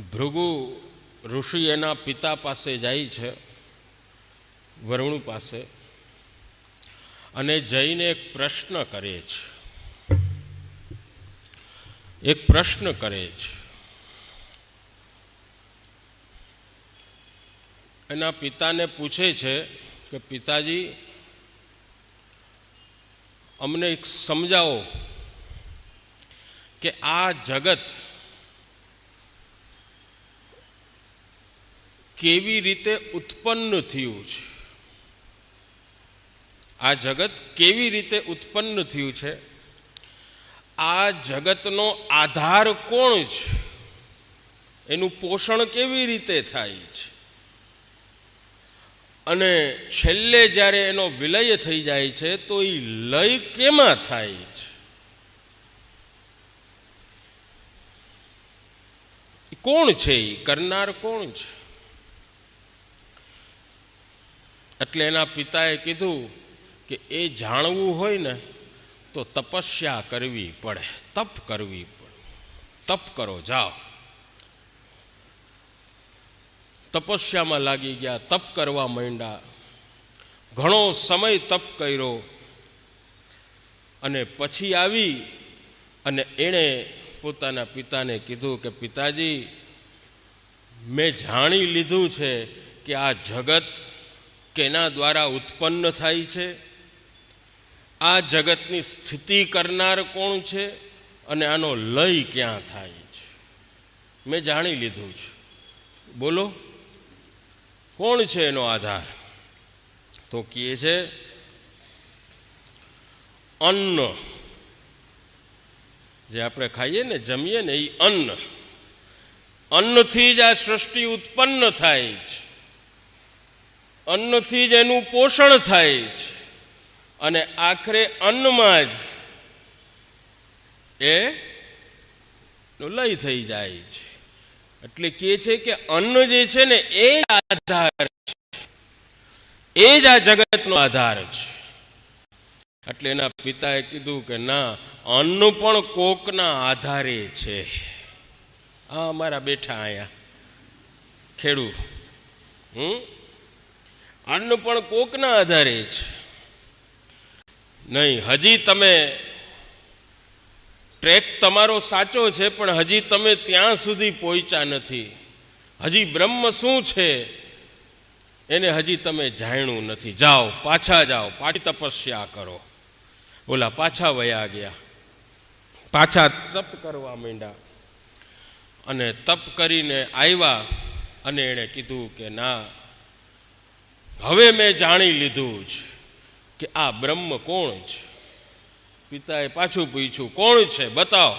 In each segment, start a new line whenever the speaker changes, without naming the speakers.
ભૃગુ ઋષિ એના પિતા પાસે જાય છે, વરુણ પાસે, અને જઈને એક પ્રશ્ન કરે છે. એક પ્રશ્ન કરે છે. એના પિતાને પૂછે છે કે, પિતાજી, અમને એક સમજાવો કે આ જગત કેવી રીતે ઉત્પન્ન થયું છે? આ જગત કેવી રીતે ઉત્પન્ન થયું છે? આ જગતનો આધાર કોણ છે? એનું પોષણ કેવી રીતે થાય છે? અને છેલ્લે જ્યારે એનો વિલય થઈ જાય છે, તો એ લય કેમાં થાય છે? કોણ છે? એ કરનાર કોણ છે? એટલે એના પિતાએ કીધું કે એ જાણવું હોય ને તો તપસ્યા કરવી પડે, તપ કરવી પડે. તપ કરો, જાઓ. તપસ્યામાં લાગી ગયા, તપ કરવા માંડ્યા. ઘણો સમય તપ કર્યો અને પછી આવી અને એણે પોતાના પિતાને કીધું કે પિતાજી, મેં જાણી લીધું છે કે આ જગત કેના દ્વારા ઉત્પન્ન થાય છે? આ જગતની સ્થિતિ કરનાર કોણ છે અને આનો લય ક્યાં થાય છે? મેં જાણી લીધું છે. બોલો, કોણ છે એનો આધાર? તો કહે છે, અન્ન. જે આપણે ખાઈએ ને, જમીએ ને એ અન્ન. અન્નથી જ આ સૃષ્ટિ ઉત્પન્ન થાય છે. અન્નથી જ એનું પોષણ થાય છે અને આખરે અન્નમાં જ એ લય થઈ જાય છે. એટલે કે છે કે અન્ન જે છે ને એ આધાર છે. એ જ આ જગતનો આધાર છે. એટલે એના પિતાએ કીધું કે ના, અન્ન પણ કોકના આધારે છે. આ અમારા બેઠા અહીંયા. ખેડૂત. હમ? અન્ન પણ કોકના આધારે છે. નહીં, હજી તમે ટ્રેક તમારો સાચો છે, પણ હજી તમે ત્યાં સુધી પહોંચ્યા નથી. હજી બ્રહ્મ શું છે, એને હજી તમે જાણ્યું નથી. જાઓ, પાછા જાઓ, પાછી તપસ્યા કરો. ઓલા, પાછા વયા ગયા. પાછા તપ કરવા માંડ્યા. અને તપ કરીને આવ્યા અને એણે કીધું કે ના હવે મેં જાણી લીધું જ કે આ બ્રહ્મ કોણ છે? પિતાએ પાછું પૂછ્યું, કોણ છે? બતાવો.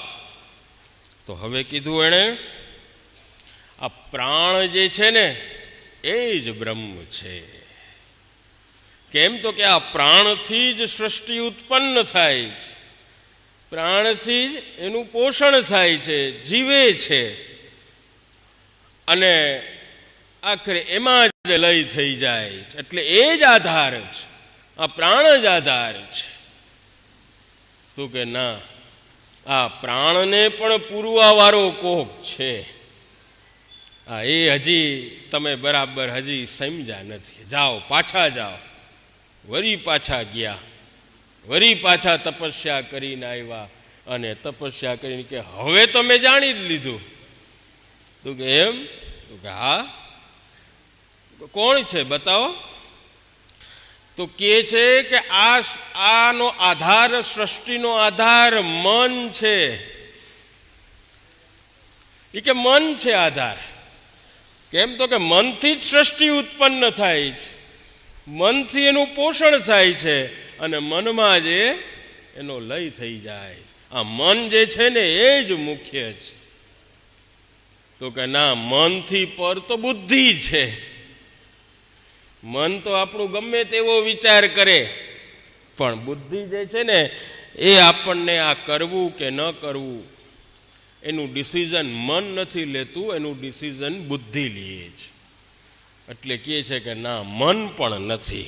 તો હવે કીધું એણે, આ પ્રાણ જે છે ને, એ જ બ્રહ્મ છે. કેમ તો કે આ પ્રાણથી જ સૃષ્ટિ ઉત્પન્ન થાય છે. પ્રાણથી જ એનું પોષણ થાય છે, જીવે છે. અને આખરે એમાં જ લય થઈ જાય એટલે એ જ આધાર છે. આ પ્રાણ જ આધાર છે. તો કે ના, આ પ્રાણને પણ પૂરવાવાળો કોક છે. આ એ હજી તમે બરાબર હજી સમજ્યા નથી. જાઓ, પાછા જાઓ. વરી પાછા ગયા. વરી પાછા તપસ્યા કરીને આવ્યા અને તપસ્યા કરીને કે, હવે તો મેં જાણી જ લીધું. તું કે, એમ? તું કે, હા. કોણ છે? બતાવો. તો કે છે કે આ આનો આધાર, સૃષ્ટિનો આધાર મન છે. એ કે મન છે આધાર. કેમ તો કે મનથી જ સૃષ્ટિ ઉત્પન્ન થાય છે. મનથી એનું પોષણ થાય છે અને મનમાં જે એનો લય થઈ જાય આ મન જે છે ને એ જ મુખ્ય છે. તો કે ના, મનથી પર તો બુદ્ધિ છે. મન તો આપણું ગમે તેવો વિચાર કરે, પણ બુદ્ધિ જે છે ને, એ આપણને આ કરવું કે ન કરવું, એનું ડિસિઝન મન નથી લેતું, એનું ડિસિઝન બુદ્ધિ લે છે એટલે કહે છે કે ના, મન પણ નથી.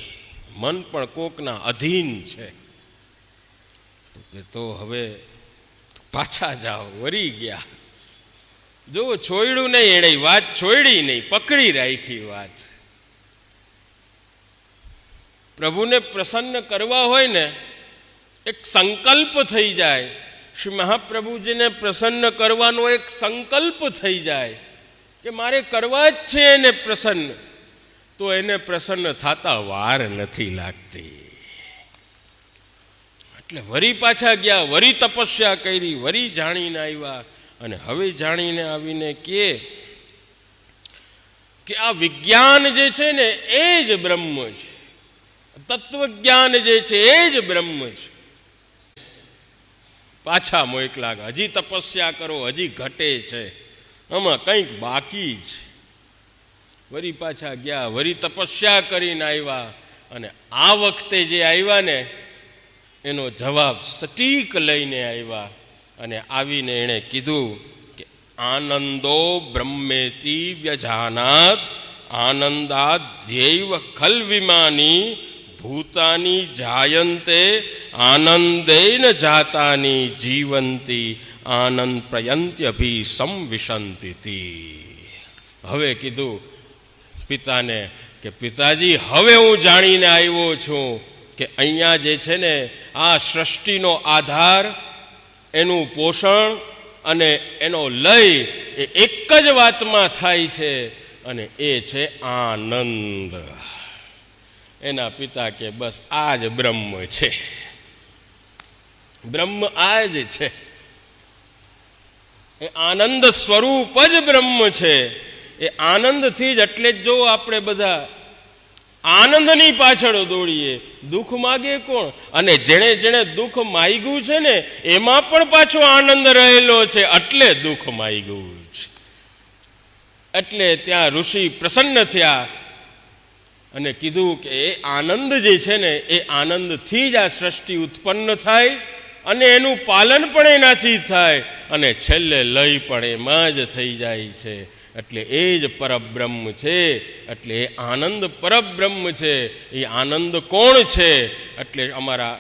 મન પણ કોકના અધીન છે. તો હવે પાછા જાઓ, વરી ગયા. જો છોડ્યું નહીં એણે વાત છોડી નહીં, પકડી રાખી વાત. પ્રભુને પ્રસન્ન કરવા હોય ને, એક સંકલ્પ થઈ જાય. શ્રી મહાપ્રભુજીને પ્રસન્ન કરવાનો એક સંકલ્પ થઈ જાય કે મારે કરવા જ છે એને પ્રસન્ન. તો એને પ્રસન્ન થતા વાર નથી લાગતી. એટલે વરી પાછા ગયા, વરી તપસ્યા કરી, વરી જાણીને આવ્યા. અને હવે જાણીને આવીને કે કે આ વિજ્ઞાન જે છે ને, એ જ બ્રહ્મ છે. તત્વજ્ઞાન જે છે, એ જ બ્રહ્મ છે. પાછા મોકલા હજી તપસ્યા કરો, હજી ઘટે છે. આમાં કંઈક બાકી છે. વરી પાછા ગયા, વરી તપસ્યા કરીને આવ્યા અને આ વખતે જે આવ્યા ને, એનો જવાબ સટીક લઈને આવ્યા અને આવીને એણે કીધું કે, આનંદો બ્રહ્મેતી વ્યજાનાત આનંદાધ્યૈવ ખલ વિમાની ભૂતાની જાયંતે આનંદેન જાતાની જીવંતી, આનંદ પ્રયંત્યભી સંવિશંતિ હવે કીધું પિતાને કે પિતાજી, હવે હું જાણીને આવ્યો છું કે અહીંયા જે છે ને આ સૃષ્ટિનો આધાર, એનું પોષણ અને એનો લય એ એક જ વાતમાં થાય છે અને એ છે આનંદ. એના પિતા કે બસ આ જ બ્રહ્મ છે. બ્રહ્મ આ જ છે. એ આનંદ સ્વરૂપ જ બ્રહ્મ છે. એ આનંદથી જ એટલે જ જો આપણે બધા આનંદની પાછળ દોડીએ, દુઃખ માગે કોણ? અને જેણે જેણે દુઃખ માગ્યું છે ને, એમાં પણ પાછો આનંદ રહેલો છે, એટલે દુઃખ માગ્યું છે. એટલે ત્યાં ઋષિ પ્રસન્ન થયા અને કીધું કે એ આનંદ જે છે ને, એ આનંદથી જ આ સૃષ્ટિ ઉત્પન્ન થાય અને એનું પાલન પણ એનાથી થાય અને છેલ્લે લય પણ એમાં જ થઈ જાય છે. એટલે એ જ પરબ્રહ્મ છે, એટલે એ આનંદ પરબ્રહ્મ છે, એ આનંદ કોણ છે? એટલે અમારા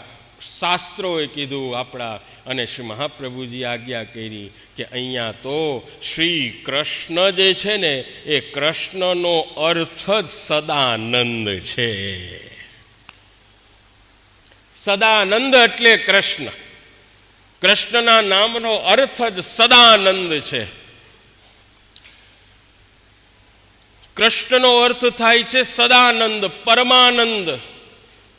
શાસ્ત્રોએ કીધું, આપણા અને શ્રી મહાપ્રભુજી આજ્ઞા કરી કે અહીંયા તો શ્રી કૃષ્ણ જે છે ને, એ કૃષ્ણનો અર્થ જ સદાનંદ છે. સદાનંદ એટલે કૃષ્ણ. કૃષ્ણના નામનો અર્થ જ સદાનંદ છે. કૃષ્ણનો અર્થ થાય છે સદાનંદ, પરમાનંદ.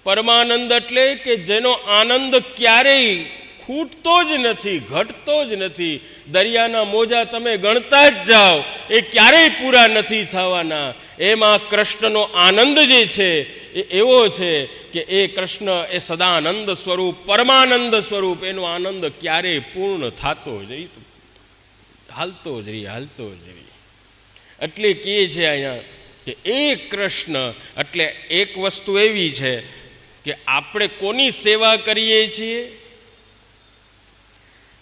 પરમાનંદ એટલે કે જેનો આનંદ ક્યારેય ખૂટતો જ નથી, ઘટતો જ નથી. દરિયાના મોજા તમે ગણતા જ જાઓ. એ ક્યારેય પૂરા નથી થવાના. એમાં કૃષ્ણનો આનંદ જે છે, એ એવો છે કે એ કૃષ્ણ એ સદાનંદ સ્વરૂપ, પરમાનંદ સ્વરૂપ, એનો આનંદ ક્યારેય પૂર્ણ થતો જ હાલતો જ રહી, હાલતો જ રહી. એટલે કહે છે અહીંયા કે એ કૃષ્ણ, એટલે એક વસ્તુ એવી છે કે આપણે કોની સેવા કરીએ છીએ?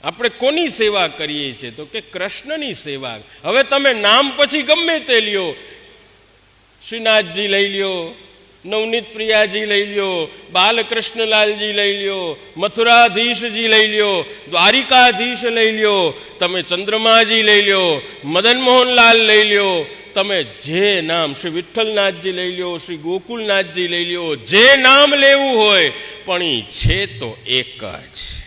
આપણે કોની સેવા કરીએ છીએ? તો કે કૃષ્ણની સેવા. હવે તમે નામ પછી ગમે તે લ્યો. શ્રીનાથજી લઈ લ્યો, નવનીત પ્રિયાજી લઈ લ્યો, બાલકૃષ્ણલાલજી લઈ લ્યો, મથુરાધીશજી લઈ લ્યો, દ્વારિકાધીશ લઈ લ્યો, તમે ચંદ્રમાજી લઈ લ્યો મદન મોહનલાલ લઈ લ્યો, તમે જે નામ શ્રી વિઠ્ઠલનાથજી લઈ લ્યો, શ્રી ગોકુલનાથજી લઈ લ્યો, જે નામ લેવું હોય, પણ એ છે તો એક જ.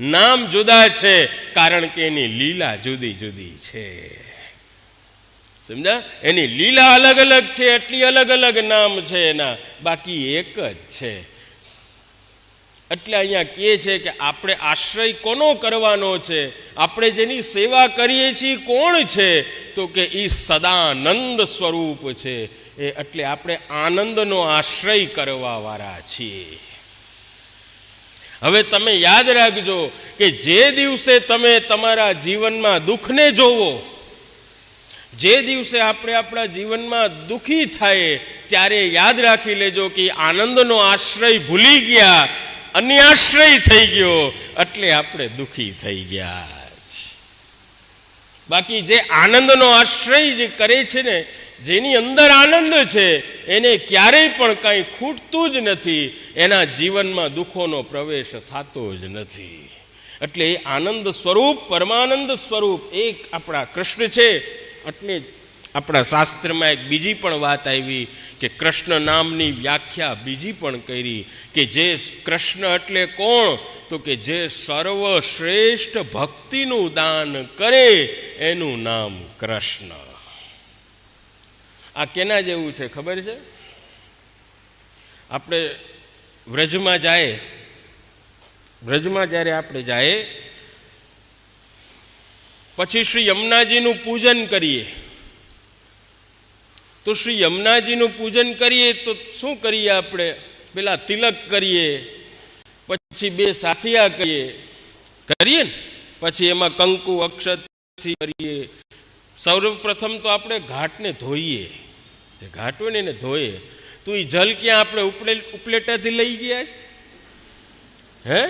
નામ જુદા છે, કારણ કે એની લીલા જુદી જુદી છે. સમજા એની લીલા અલગ અલગ છે એટલી અલગ અલગ નામ છે એના. બાકી એક જ છે. એટલે અહીંયા કહે છે કે આપણે આશ્રય કોનો કરવાનો છે? આપણે જેની સેવા કરીએ છીએ, કોણ છે? તો કે એ સદાનંદ સ્વરૂપ છે. એ એટલે આપણે આનંદનો આશ્રય કરવાવાળા છીએ. હવે તમે યાદ રાખજો કે જે દિવસે તમે તમારા જીવનમાં દુઃખને જોવો, જે દિવસે આપણે આપણા જીવનમાં દુઃખી થાય, ત્યારે યાદ રાખી લેજો કે આનંદનો આશ્રય ભૂલી ગયા, અન્યાશ્રય થઈ ગયો, એટલે આપણે દુઃખી થઈ ગયા બાકી જે આનંદનો આશ્રય જે કરે છે ને જેની અંદર આનંદ છે, એને ક્યારેય પણ કાંઈ ખૂટતું જ નથી. એના જીવનમાં દુઃખોનો પ્રવેશ થતો જ નથી. એટલે આનંદ સ્વરૂપ, પરમાનંદ સ્વરૂપ એક આપણા કૃષ્ણ છે. એટલે આપણા શાસ્ત્રમાં એક બીજી પણ વાત આવી કે કૃષ્ણ નામની વ્યાખ્યા બીજી પણ કરી કે જે કૃષ્ણ એટલે કોણ? તો કે જે સર્વશ્રેષ્ઠ ભક્તિનું દાન કરે, એનું નામ કૃષ્ણ. આ કેના જેવું છે, ખબર છે? આપણે વ્રજમાં જાય, વ્રજમાં જ્યારે આપણે જાય, પછી શ્રી યમુનાજીનું પૂજન કરીએ. તો શ્રી યમુનાજીનું પૂજન કરીએ તો શું કરીએ આપણે? પેલા તિલક કરીએ, પછી બે સાથિયા કરીએ. કરીએ ને? પછી એમાં કંકુ અક્ષતથી કરીએ. સૌપ્રથમ તો આપણે ઘાટને ધોઈએ. એ ઘાટ ને એને ધોઈએ. તો એ જલ ક્યાં આપણે ઉપલે ઉપલેટાથી લઈ ગયા છે? હે?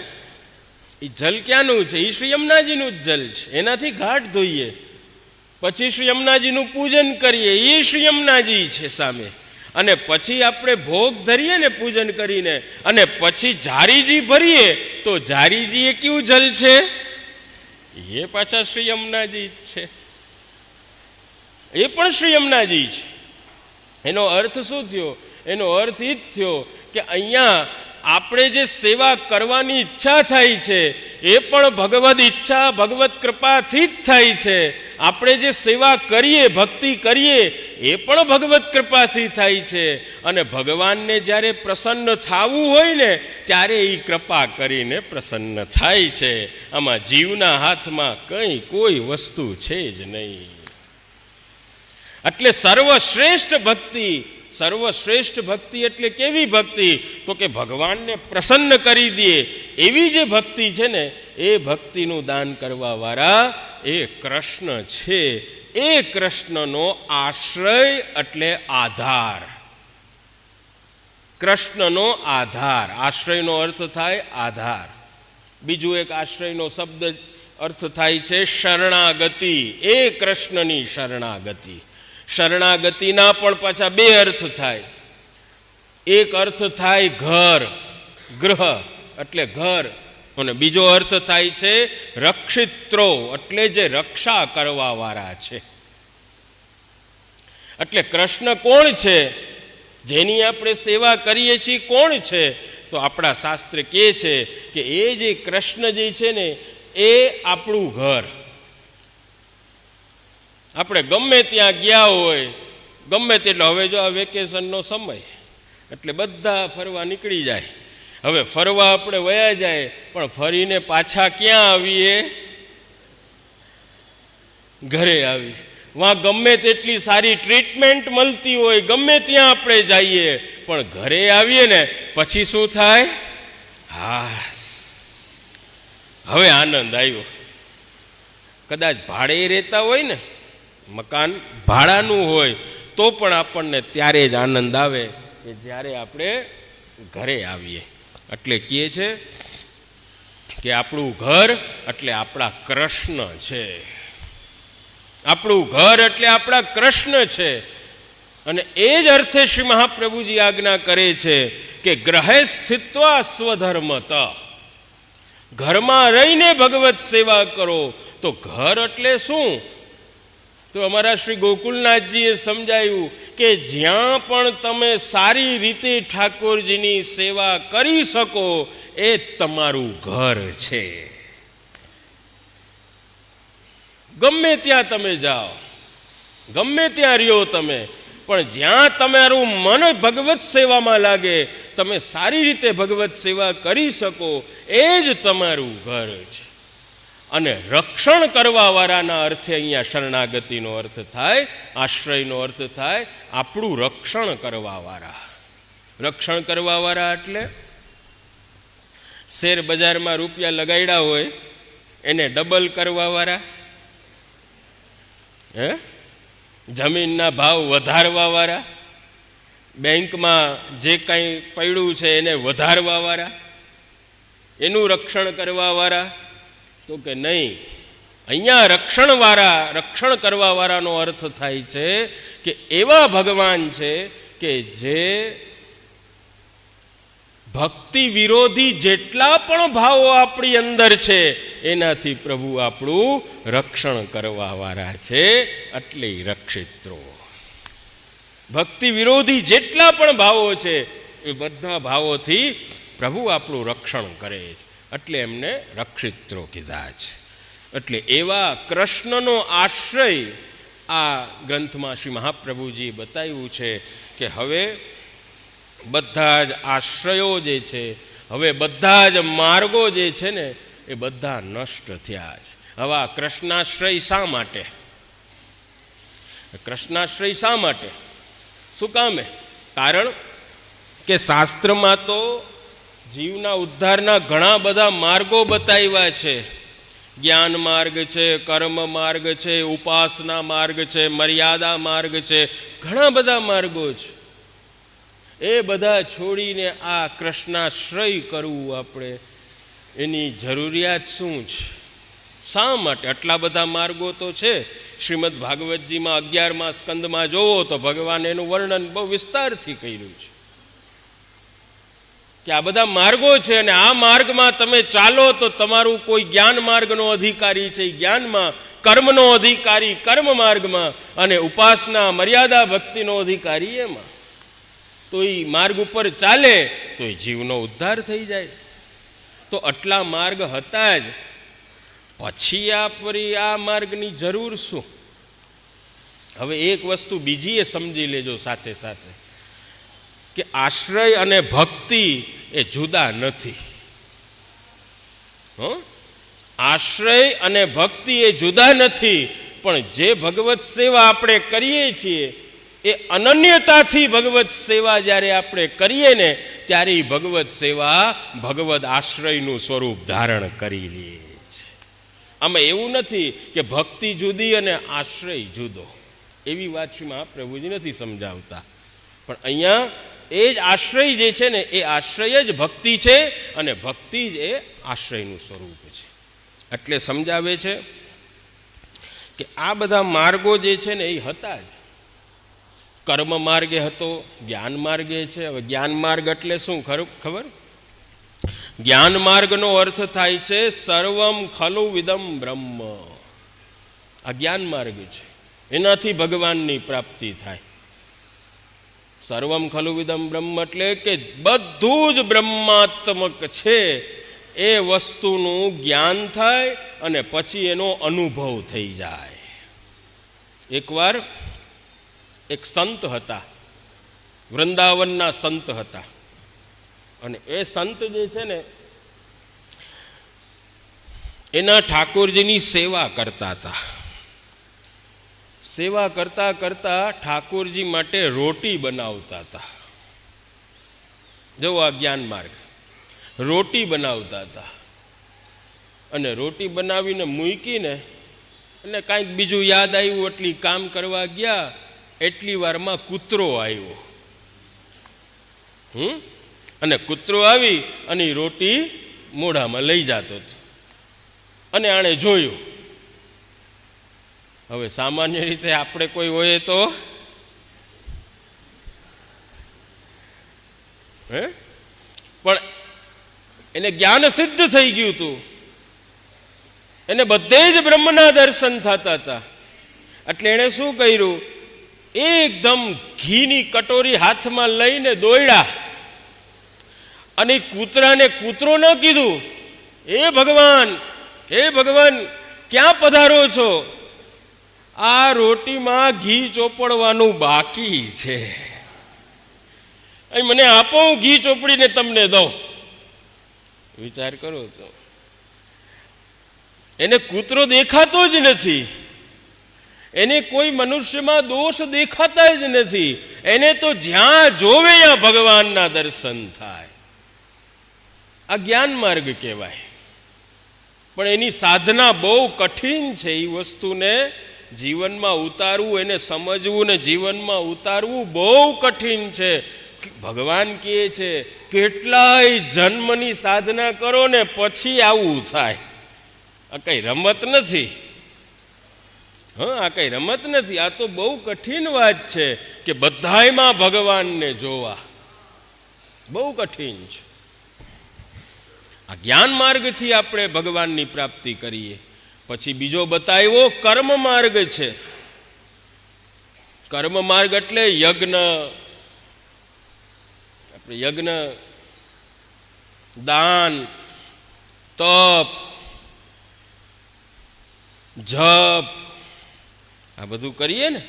એ જલ ક્યાંનું છે? એ શ્રી યમુનાજીનું જ જલ છે. એનાથી ઘાટ ધોઈએ. પછી શ્રી યમુનાજીનું પૂજન કરીએ. એ શ્રી યમુનાજી છે સામે. અને પછી આપણે ભોગ ધરીએ ને પૂજન કરીને અને પછી જારીજી ભરીએ, તો જારીજી એ કેવું જલ છે? એ પાછા શ્રી યમુનાજી જ છે. એ પણ શ્રી યમુનાજી છે. એનો અર્થ શું થયો? એનો અર્થ એ જ થયો કે અહીંયા આપણે જે સેવા કરવાની ઈચ્છા થાય છે, એ પણ ભગવદ ઈચ્છા ભગવત કૃપાથી જ થાય છે. આપણે જે સેવા કરીએ, ભક્તિ કરીએ, એ પણ ભગવત કૃપાથી થાય છે. અને ભગવાનને જ્યારે પ્રસન્ન થવું હોય ને, ત્યારે એ કૃપા કરીને પ્રસન્ન થાય છે. આમાં જીવના હાથમાં કંઈ કોઈ વસ્તુ છે જ નહીં. એટલે સર્વશ્રેષ્ઠ ભક્તિ સર્વશ્રેષ્ઠ ભક્તિ એટલે કેવી ભક્તિ? તો કે ભગવાનને પ્રસન્ન કરી દે, એવી જે ભક્તિ છે ને, એ ભક્તિનું દાન કરવાવાળા એ કૃષ્ણ છે. એ કૃષ્ણનો આશ્રય એટલે આધાર. કૃષ્ણનો આધાર. આશ્રયનો અર્થ થાય આધાર. બીજું એક આશ્રયનો શબ્દ અર્થ થાય છે શરણાગતિ. એ કૃષ્ણની શરણાગતિ. શરણાગતિના પણ પાછા બે અર્થ થાય. એક અર્થ થાય ઘર, ગ્રહ, એટલે ઘર. અને બીજો અર્થ થાય છે રક્ષિત્રો, એટલે જે રક્ષા કરવા વાળા છે. એટલે કૃષ્ણ કોણ છે? જેની આપણે સેવા કરીએ છીએ કોણ છે? તો આપણા શાસ્ત્ર કહે છે કે એ જે કૃષ્ણ જે છે ને, એ આપણું ઘર. આપણે ગમે ત્યાં ગયા હોય, ગમે તેટલો. હવે જો આ વેકેશનનો સમય, એટલે બધા ફરવા નીકળી જાય. હવે ફરવા આપણે વયા જાય, પણ ફરીને પાછા ક્યાં આવીએ? ઘરે આવી. વાં ગમે તેટલી સારી ટ્રીટમેન્ટ મળતી હોય, ગમે ત્યાં આપણે જઈએ, પણ ઘરે આવીએ ને, પછી શું થાય? હાસ. હવે આનંદ આવ્યો. કદાચ ભાડે રહેતા હોય ને મકાન ભાડાનું હોય, તો પણ આપણને ત્યારે જ આનંદ આવે કે જ્યારે આપણે ઘરે આવીએ. એટલે કહે છે કે આપણું ઘર એટલે આપણા કૃષ્ણ છે. આપણું ઘર એટલે આપણા કૃષ્ણ છે. અને એ જ અર્થે શ્રી મહાપ્રભુજી આજ્ઞા કરે છે કે ગ્રહે સ્થિત્વા સ્વધર્મત. ઘરમાં રહીને ભગવત સેવા કરો, તો ઘર એટલે શું? તો અમારા શ્રી ગોકુલનાથજીએ સમજાયું કે જ્યાં પણ તમે સારી રીતે ઠાકોરજીની સેવા કરી શકો, એ તમારું ઘર છે. ગમે ત્યાં તમે જાઓ, ગમે ત્યાં રહ્યો તમે, પણ જ્યાં તમારું મન ભગવત સેવામાં લાગે, તમે સારી રીતે ભગવત સેવા કરી શકો, એ જ તમારું ઘર છે. અને રક્ષણ કરવાવાળાના અર્થે અહીંયા શરણાગતિનો અર્થ થાય, આશ્રયનો અર્થ થાય, આપણું રક્ષણ કરવાવાળા. રક્ષણ કરવાવાળા એટલે શેર બજારમાં રૂપિયા લગાડ્યા હોય, એને ડબલ કરવાવાળા. હે? જમીનના ભાવ વધારવાવાળા. બેંકમાં જે કાંઈ પડ્યું છે એને વધારવાવાળા. એનું રક્ષણ કરવાવાળા. તો કે નહીં. અહીંયા રક્ષણવાળા, રક્ષણ કરવાવાળાનો અર્થ થાય છે કે એવા ભગવાન છે કે જે ભક્તિ વિરોધી જેટલા પણ ભાવો આપણી અંદર છે, એનાથી પ્રભુ આપણું રક્ષણ કરવાવાળા છે, એટલે રક્ષિત્રો. ભક્તિ વિરોધી જેટલા પણ ભાવો છે, એ બધા ભાવોથી પ્રભુ આપણું રક્ષણ કરે છે. એટલે એમને રક્ષિત્રો કીધા છે. એટલે એવા કૃષ્ણનો આશ્રય આ ગ્રંથમાં શ્રી મહાપ્રભુજી બતાવ્યું છે કે હવે બધા જ આશ્રયો જે છે, હવે બધા જ માર્ગો જે છે ને, એ બધા નષ્ટ થયા છે. હવે આ કૃષ્ણાશ્રય શા માટે? કૃષ્ણાશ્રય શા માટે? શું કામે કારણ કે શાસ્ત્રમાં તો જીવના ઉદ્ધારના ઘણા બધા માર્ગો બતાવ્યા છે. જ્ઞાન માર્ગ છે, કર્મ માર્ગ છે, ઉપાસના માર્ગ છે, મર્યાદા માર્ગ છે, ઘણા બધા માર્ગો છે. એ બધા છોડીને આ કૃષ્ણાશ્રય કરવું આપણે એની જરૂરિયાત શું છે? શા માટે આટલા બધા માર્ગો તો છે? શ્રીમદ ભાગવતજીમાં અગિયારમાં સ્કંદમાં જોવો તો ભગવાન એનું વર્ણન બહુ વિસ્તારથી કર્યું છે. કે આ બધા માર્ગો છે અને આ માર્ગમાં તમે ચાલો તો તમારું કોઈ જ્ઞાન માર્ગનો અધિકારી છે. જ્ઞાનમાં કર્મનો અધિકારી, કર્મ માર્ગમાં અને ઉપાસના, મર્યાદા ભક્તિનો અધિકારી એમાં. તો એ માર્ગ ઉપર ચાલે તો એ જીવનો ઉદ્ધાર થઈ જાય. તો આટલા માર્ગ હતા જ. પછી આ ફરી આ માર્ગની જરૂર શું? હવે એક વસ્તુ બીજી એ સમજી લેજો સાથે સાથે. કે આશ્રય અને ભક્તિ એ જુદા નથી. આશ્રય અને ભક્તિ એ જુદા નથી, પણ જે ભગવત સેવા આપણે કરીએ છીએ, એ અનન્યતાથી ભગવત સેવા જ્યારે આપણે કરીએ ને, ત્યારે એ ભગવત સેવા ભગવદ આશ્રયનું સ્વરૂપ ધારણ કરી લે છે. આમાં એવું નથી કે ભક્તિ જુદી અને આશ્રય જુદો. એવી વાતમાં પ્રભુજી નથી સમજાવતા. પણ અહીંયા એ જ આશ્રય જે છે ને, એ આશ્રય જ ભક્તિ છે અને ભક્તિ જ એ આશ્રયનું સ્વરૂપ છે. એટલે સમજાવે છે કે આ બધા માર્ગો જે છે ને, એ હતા જ. કર્મ માર્ગે હતો, જ્ઞાન માર્ગે છે. હવે જ્ઞાન માર્ગ એટલે શું? ખરું, ખબર? જ્ઞાન માર્ગનો અર્થ થાય છે, સર્વમ ખલુ વિદમ બ્રહ્મ. આ જ્ઞાન માર્ગ છે. એનાથી ભગવાનની પ્રાપ્તિ થાય. સર્વમ ખલુ વિદમ બ્રહ્મ એટલે કે બધું જ બ્રહ્માત્મક છે. એ વસ્તુનું જ્ઞાન થાય અને પછી એનો અનુભવ થઈ જાય. એકવાર એક સંત હતા, વૃંદાવનના સંત હતા. અને એ સંત જે છે ને, એના ઠાકોરજીની સેવા કરતા હતા. સેવા કરતા કરતા ઠાકોરજી માટે રોટી બનાવતા હતા. જો આ જ્ઞાન માર્ગ. રોટી બનાવતા હતા. અને રોટી બનાવીને મૂકીને એટલે કાંઈક બીજું યાદ આવ્યું એટલી કામ કરવા ગયા, એટલી વારમાં કૂતરો આવ્યો. હમ? અને કૂતરો આવી અને રોટી મોઢામાં લઈ જતો હતો. અને આણે જોયું હવે સામાન્ય રીતે આપણે કોઈ હોઈએ તો? હે? પણ એને જ્ઞાન સિદ્ધ થઈ ગયું હતું એને બધે જ બ્રહ્મના દર્શન થતા હતા. એટલે એણે શું કર્યું? એકદમ ઘીની કટોરી હાથમાં લઈને દોડ્યા અને કૂતરાને કૂતરો ન કીધું. હે ભગવાન હે ભગવાન, ક્યાં પધારો છો? આ રોટીમાં ઘી ચોપડવાનું બાકી છે. અહીં મને આપો, હું ઘી ચોપડીને તમને દઉં. વિચાર કરો તો. એને કૂતરો દેખાતો જ નથી. એને કોઈ મનુષ્યમાં દોષ દેખાતા જ નથી. એને તો જ્યાં જોવે ત્યાં ભગવાનના દર્શન થાય. આ જ્ઞાન માર્ગ કહેવાય. પણ એની સાધના બહુ કઠિન છે એ વસ્તુને જીવનમાં ઉતારવું એને સમજવું ને જીવનમાં ઉતારવું બહુ કઠિન છે. ભગવાન કહે છે, કેટલાય જન્મની સાધના કરો ને પછી આવું થાય. આ કઈ રમત નથી. હા, આ કઈ રમત નથી. આ તો બહુ કઠિન વાત છે કે બધાયમાં ભગવાનને જોવા. બહુ કઠિન છે. આ જ્ઞાન માર્ગથી આપણે ભગવાનની પ્રાપ્તિ કરીએ. પછી બીજો બતાવ્યો, કર્મ માર્ગ છે. કર્મ માર્ગ એટલે યજ્ઞ. આપણે યજ્ઞ, દાન, તપ, જપ, આ બધું કરીએ ને.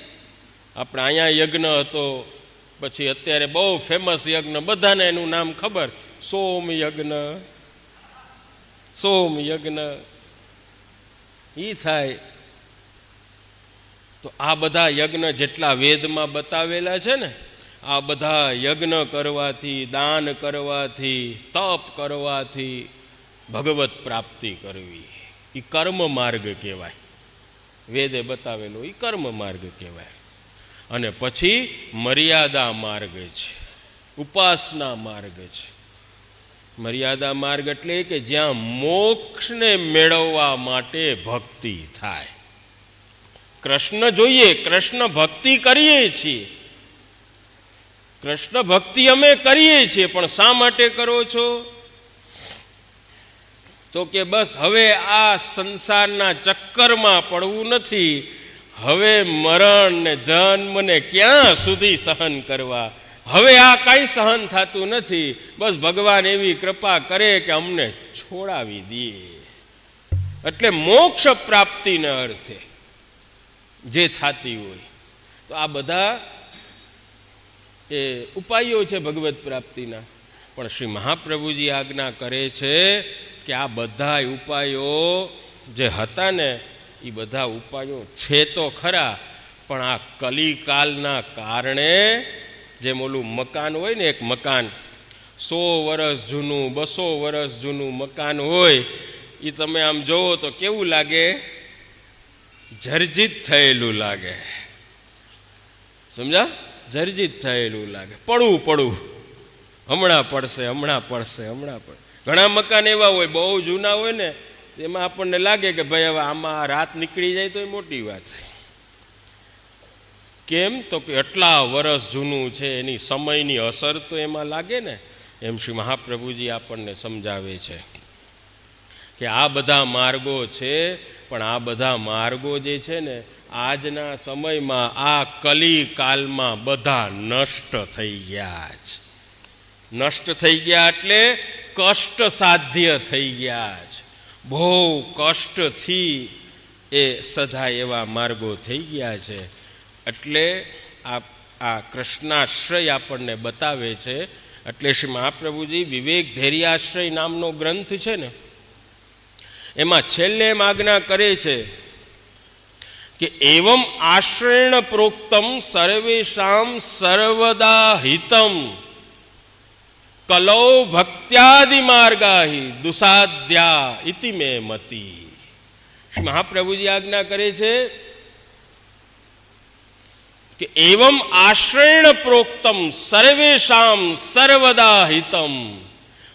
આપણે અહીંયા યજ્ઞ હતો, પછી અત્યારે બહુ ફેમસ યજ્ઞ, બધાને એનું નામ ખબર. સોમ યજ્ઞ. સોમ યજ્ઞ. ઈ થાય. તો આ બધા યજ્ઞ જેટલા વેદમાં બતાવેલા છે ને, આ બધા યજ્ઞ કરવાથી, દાન કરવાથી, તપ કરવાથી ભગવત પ્રાપ્તિ કરવી. એ કર્મ માર્ગ કહેવાય. વેદે બતાવેલો એ કર્મ માર્ગ કહેવાય. અને પછી મર્યાદા માર્ગ છે, ઉપાસના માર્ગ છે. મર્યાદા માર્ગ એટલે કે જ્યાં મોક્ષને મેળવવા માટે ભક્તિ થાય. કૃષ્ણ જોઈએ, કૃષ્ણ ભક્તિ કરીએ છીએ. કૃષ્ણ ભક્તિ અમે કરીએ છીએ, પણ શા માટે કરો છો? તો કે બસ હવે આ સંસારના ચક્કરમાં પડવું નથી. હવે મરણ ને જન્મ ને ક્યાં સુધી સહન કરવા? હવે આ કાંઈ સહન થતું નથી. બસ ભગવાન એવી કૃપા કરે કે અમને છોડાવી દે. એટલે મોક્ષ પ્રાપ્તિના અર્થે જે થતી હોય. તો આ બધા એ ઉપાયો છે ભગવત પ્રાપ્તિના. પણ શ્રી મહાપ્રભુજી આજ્ઞા કરે છે કે આ બધા ઉપાયો જે હતા ને એ બધા ઉપાયો છે તો ખરા, પણ આ કલિકાલના કારણે જેમ ઓલું મકાન હોય ને એક મકાન, સો વર્ષ જૂનું, બસો વર્ષ જૂનું મકાન હોય એ તમે આમ જોવો તો કેવું લાગે? જર્જિત થયેલું લાગે. સમજા જર્જિત થયેલું લાગે. પડવું પડવું. હમણાં પડશે હમણાં પડશે હમણાં પડશે. ઘણા મકાન એવા હોય, બહુ જૂના હોય ને, એમાં આપણને લાગે કે ભાઈ હવે આમાં રાત નીકળી જાય તો એ મોટી વાત છે. કેમ તો કે એટલા વર્ષ જૂનું છે, એની સમયની અસર તો એમાં લાગે ને, એમ શ્રી મહાપ્રભુજી આપણને સમજાવે છે. કે આ બધા માર્ગો છે, પણ આ બધા માર્ગો જે છે ને, આજના સમયમાં આ કલી કાલમાં બધા નષ્ટ થઈ ગયા છે નષ્ટ થઈ ગયા એટલે કષ્ટ સાધ્ય થઈ ગયા છે બહુ કષ્ટથી એ સદા એવા માર્ગો થઈ ગયા છે. એટલે આ આ કૃષ્ણાશ્રય આપણને બતાવે છે. એટલે શ્રી મહાપ્રભુજી વિવેક ધૈર્યાશ્રય નામનો ગ્રંથ છે ને, એમાં છેલ્લે આજ્ઞા કરે છે કે એવમ આશ્રયણ પ્રોક્તમ સર્વેશામ સર્વદા હિતમ, કલૌ ભક્ત્યાદિ માર્ગાહી દુસાધ્યા ઇતિ મે મતી. મહાપ્રભુજી આજ્ઞા કરે છે કે એવમ આશ્રયણ પ્રોક્તમ સર્વેશામ સર્વદા હિતમ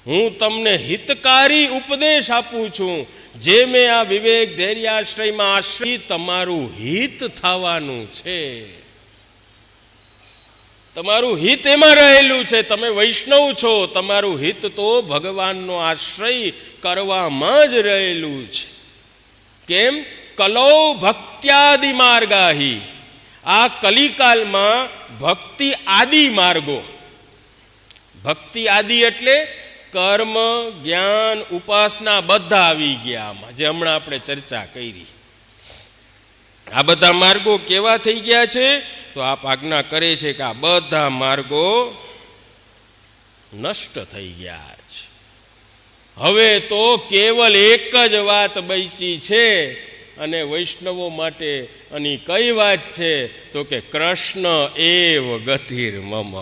હું તમને હિતકારી ઉપદેશ આપું છું જે મેં આ વિવેક ધૈર્યાશ્રયમાં આશ્રય તમારું હિત થવાનું છે તમારું હિત એમાં રહેલું છે તમે વૈષ્ણવ છો તમારું હિત તો ભગવાનનો આશ્રય કરવામાં જ રહેલું છે કેમ કલો ભક્ત્યાદિ માર્ગાહી આ કલિકાલમાં ભક્તિ આદિ માર્ગો. ભક્તિ આદિ એટલે કર્મ, જ્ઞાન, ઉપાસના બધા આવી ગયા આમાં, જે હમણાં આપણે ચર્ચા કરી. આ બધા માર્ગો કેવા થઈ ગયા છે? તો આપ આજ્ઞા કરે છે કે આ બધા માર્ગો નષ્ટ થઈ ગયા છે. હવે તો કેવલ એક જ વાત બચી છે, અને વૈષ્ણવો માટે અને કઈ વાત છે તો કે કૃષ્ણ એવ ગતિર મમ